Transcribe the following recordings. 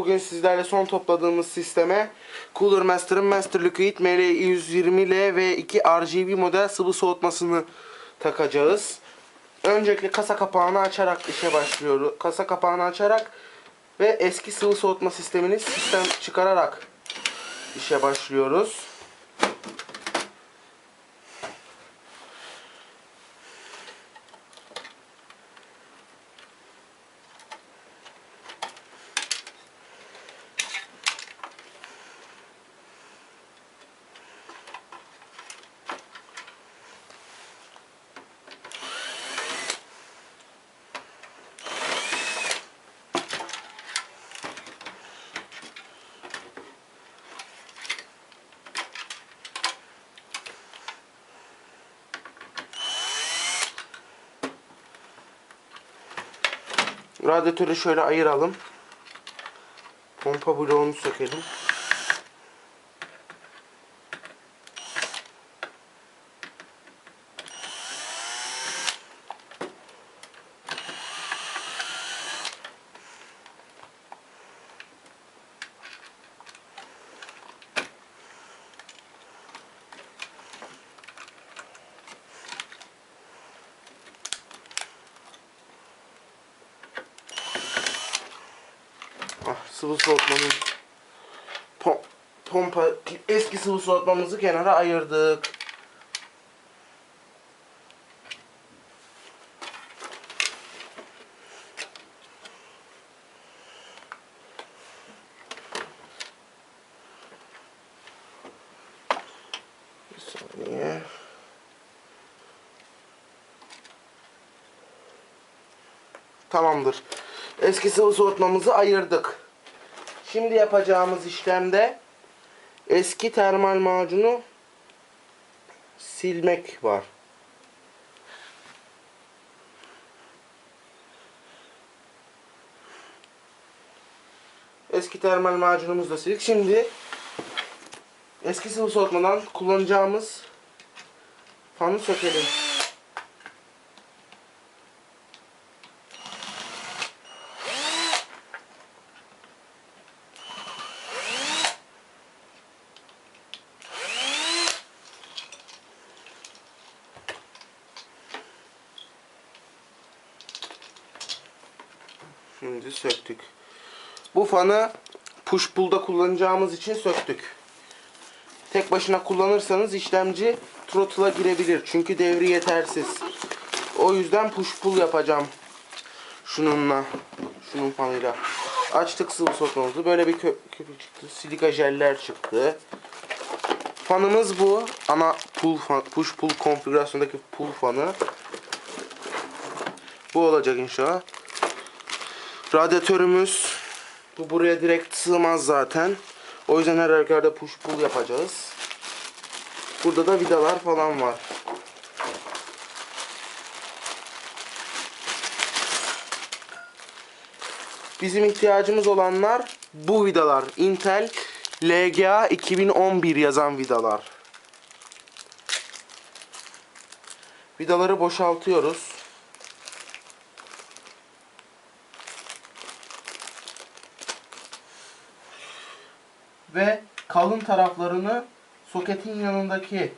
bugün sizlerle son topladığımız sisteme Cooler Master'ın Master Liquid ML120L ve 2 RGB model sıvı soğutmasını takacağız. Öncelikle kasa kapağını açarak işe başlıyoruz. Kasa kapağını açarak ve eski sıvı soğutma sistemini sistem çıkararak işe başlıyoruz. Radyatörü şöyle ayıralım. Pompa bloğunu sökelim. Sıvı soğutmamız pom- pompa eski sıvı soğutmamızı kenara ayırdık. Tamamdır. Eski sıvı soğutmamızı ayırdık. Şimdi yapacağımız işlemde eski termal macunu silmek var. Eski termal macunumuzu da sildik. Şimdi eski sıvı soğutmadan kullanacağımız fanı sökelim. Şimdi söktük. Bu fanı push pull'da kullanacağımız için söktük. Tek başına kullanırsanız işlemci throttle'a girebilir. Çünkü devri yetersiz. O yüzden push pull yapacağım. Şununla. Şunun fanıyla. Açtık sıvı soğutmamızı. Böyle bir kö köpük çıktı. Silika jeller çıktı. Fanımız bu. Ana pull fan, push pull konfigürasyondaki pull fanı. Bu olacak inşallah. Radyatörümüz bu buraya direkt sığmaz zaten. O yüzden her halükarda push pull yapacağız. Burada da vidalar falan var. Bizim ihtiyacımız olanlar bu vidalar. Intel LGA 2011 yazan vidalar. Vidaları boşaltıyoruz. ve kalın taraflarını soketin yanındaki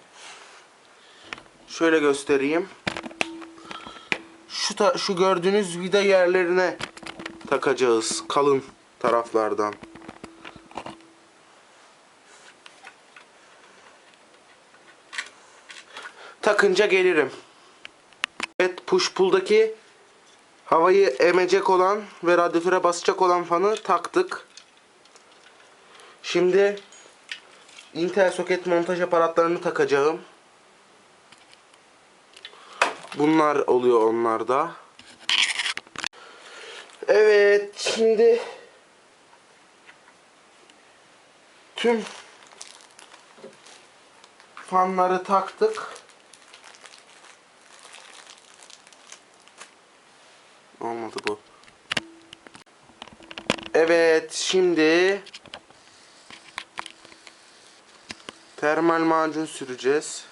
şöyle göstereyim. Şu ta- şu gördüğünüz vida yerlerine takacağız kalın taraflardan. Takınca gelirim. Evet push pull'daki havayı emecek olan ve radyatöre basacak olan fanı taktık. Şimdi Intel soket montaj aparatlarını takacağım. Bunlar oluyor onlarda. Evet, şimdi tüm fanları taktık. Olmadı bu. Evet, şimdi Termal macun süreceğiz.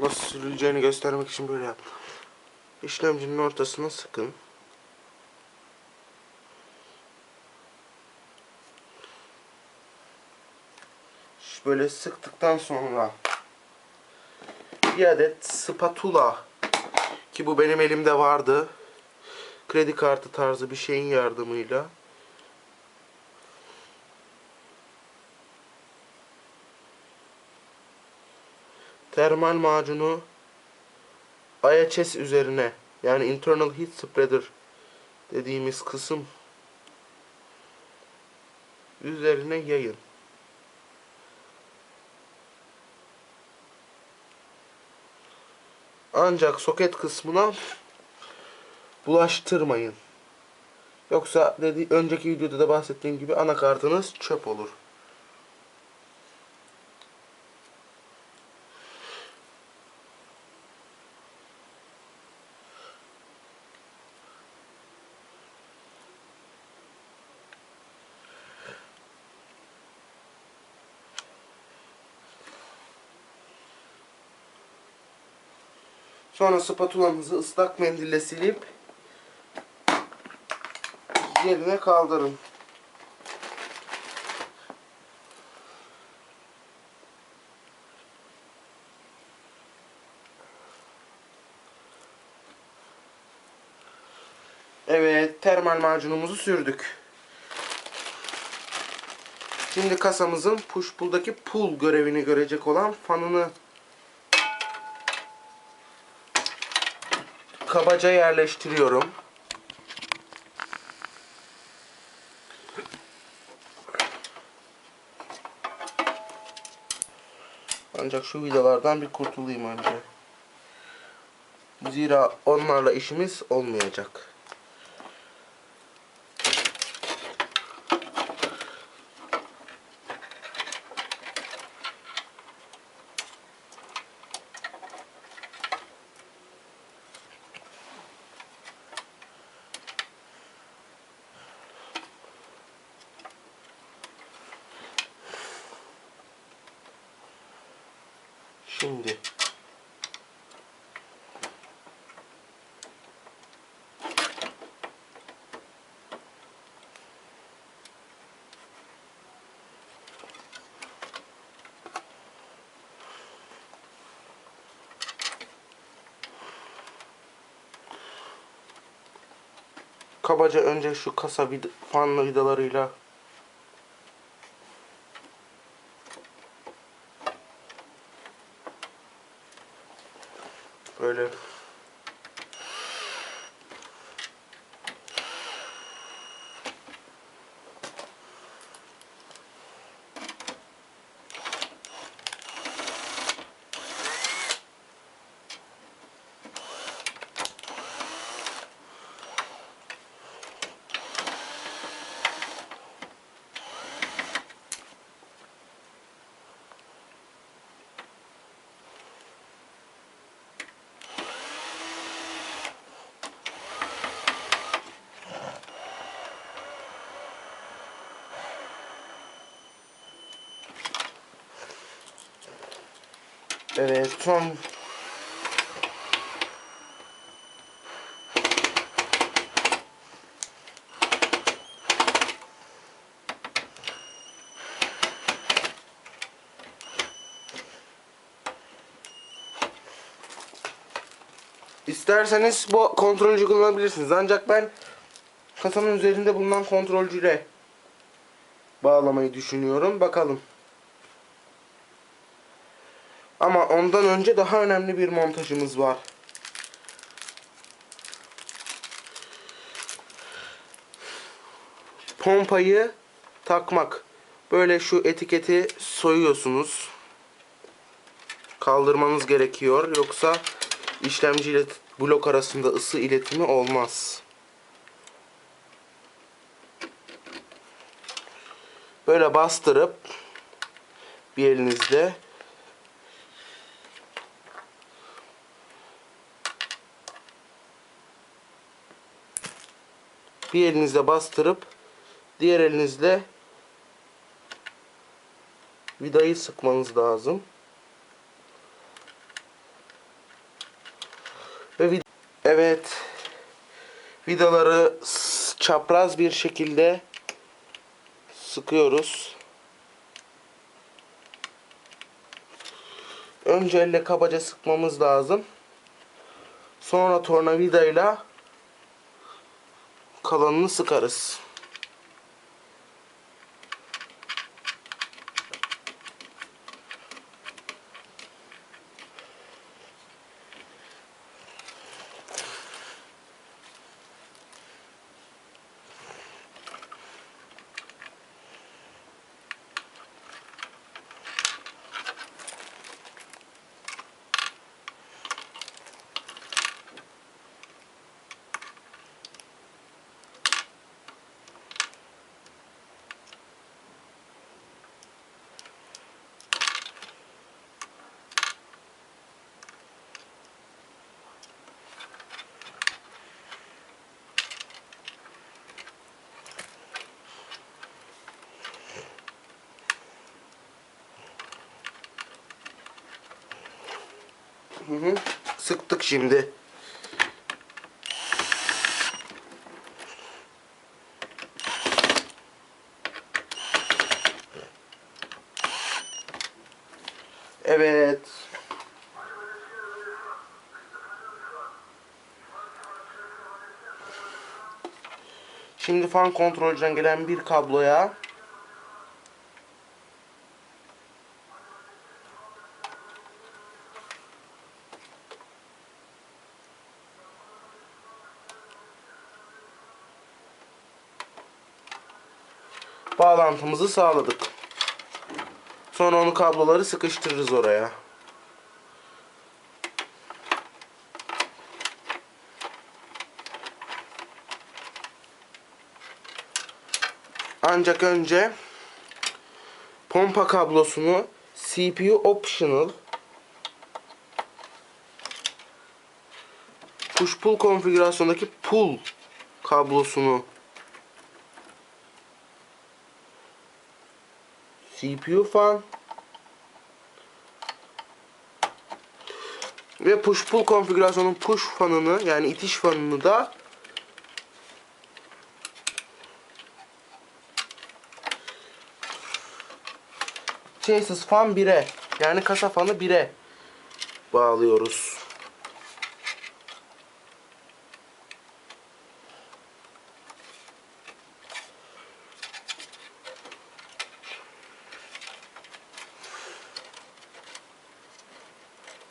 Nasıl sürüleceğini göstermek için böyle yap. İşlemcinin ortasına sıkın. Böyle sıktıktan sonra bir adet spatula ki bu benim elimde vardı. Kredi kartı tarzı bir şeyin yardımıyla termal macunu IHS üzerine yani internal heat spreader dediğimiz kısım üzerine yayın. Ancak soket kısmına bulaştırmayın. Yoksa dedi önceki videoda da bahsettiğim gibi anakartınız çöp olur. Sonra spatulanızı ıslak mendille silip yerine kaldırın. Evet, termal macunumuzu sürdük. Şimdi kasamızın push pull'daki pull görevini görecek olan fanını kabaca yerleştiriyorum. Ancak şu vidalardan bir kurtulayım önce. Zira onlarla işimiz olmayacak. Şimdi kabaca önce şu kasa vid fanlı vidalarıyla böyle Evet son İsterseniz bu kontrolcü kullanabilirsiniz. Ancak ben kasanın üzerinde bulunan kontrolcüyle bağlamayı düşünüyorum. Bakalım. Ama ondan önce daha önemli bir montajımız var. Pompayı takmak. Böyle şu etiketi soyuyorsunuz. Kaldırmanız gerekiyor. Yoksa işlemci ile blok arasında ısı iletimi olmaz. Böyle bastırıp bir elinizle bir elinizle bastırıp diğer elinizle vidayı sıkmanız lazım. Evet. Vidaları çapraz bir şekilde sıkıyoruz. Önce elle kabaca sıkmamız lazım. Sonra tornavidayla kalanını sıkarız. Hı hı. Sıktık şimdi. Evet. Şimdi fan kontrolcüden gelen bir kabloya bağlantımızı sağladık. Sonra onu kabloları sıkıştırırız oraya. Ancak önce pompa kablosunu CPU optional push pull konfigürasyondaki pull kablosunu CPU fan ve push pull konfigürasyonun push fanını yani itiş fanını da Chassis fan 1'e yani kasa fanı 1'e bağlıyoruz.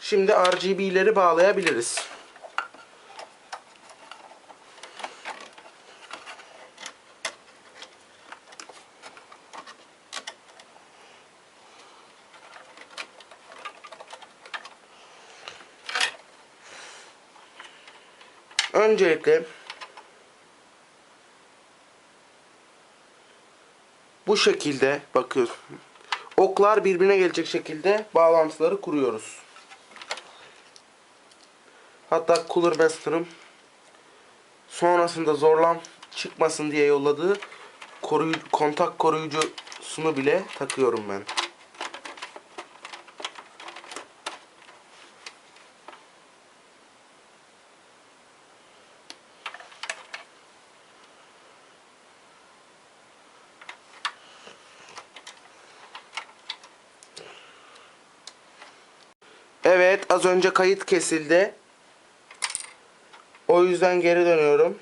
Şimdi RGB'leri bağlayabiliriz. Öncelikle bu şekilde bakıyoruz. Oklar birbirine gelecek şekilde bağlantıları kuruyoruz. Hatta Cooler Master'ım sonrasında zorlam çıkmasın diye yolladığı koruyucu, kontak koruyucusunu bile takıyorum ben. Evet az önce kayıt kesildi. O yüzden geri dönüyorum.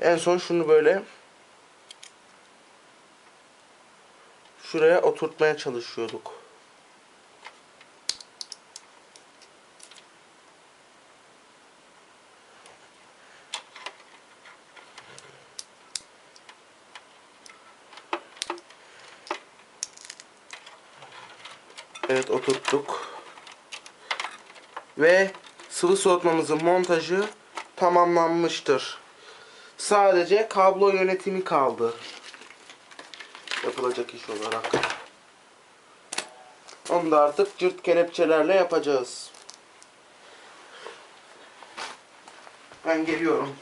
En son şunu böyle şuraya oturtmaya çalışıyorduk. Evet oturttuk. Ve sıvı soğutmamızın montajı tamamlanmıştır. Sadece kablo yönetimi kaldı. Yapılacak iş olarak. Onu da artık cırt kelepçelerle yapacağız. Ben geliyorum.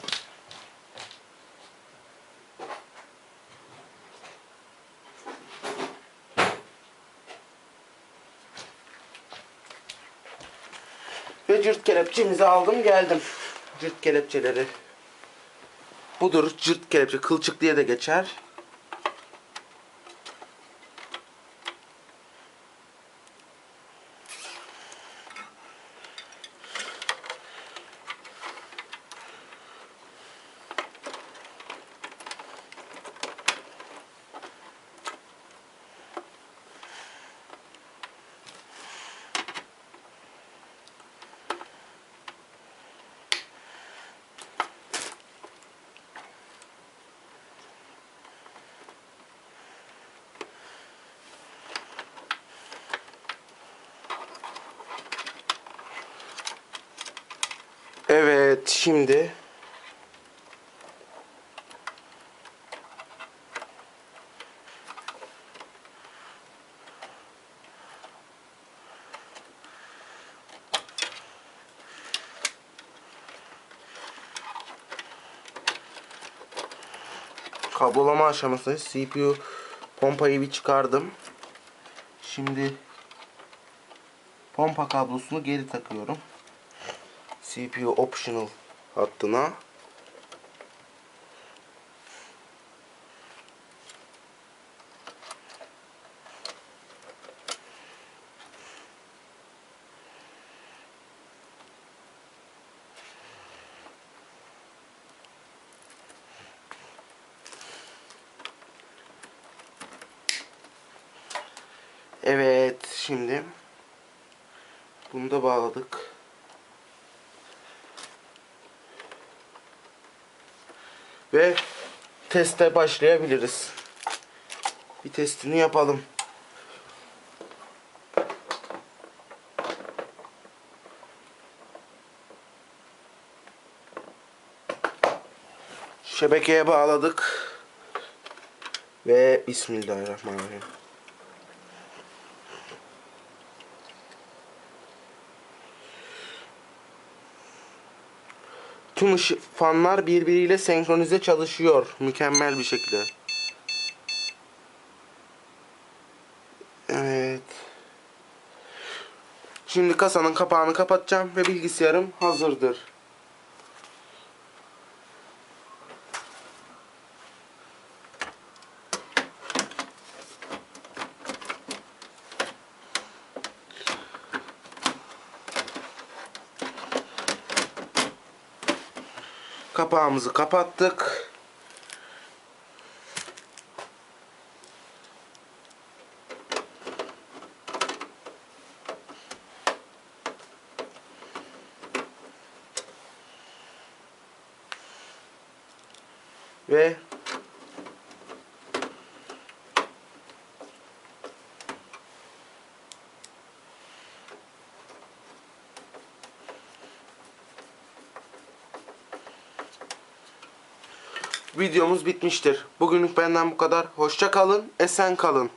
Ve cırt kelepçemizi aldım geldim. Cırt kelepçeleri. Budur cırt kelepçe. Kılçık diye de geçer. Evet şimdi kablolama aşamasındayız. CPU pompayı bir çıkardım. Şimdi pompa kablosunu geri takıyorum. CPU optional hattına. Evet şimdi bunu da bağladık. Ve teste başlayabiliriz. Bir testini yapalım. Şebekeye bağladık. Ve Bismillahirrahmanirrahim. Tüm ışı- fanlar birbiriyle senkronize çalışıyor. Mükemmel bir şekilde. Evet. Şimdi kasanın kapağını kapatacağım ve bilgisayarım hazırdır. Kapağımızı kapattık. Ve videomuz bitmiştir. Bugünlük benden bu kadar. Hoşça kalın, esen kalın.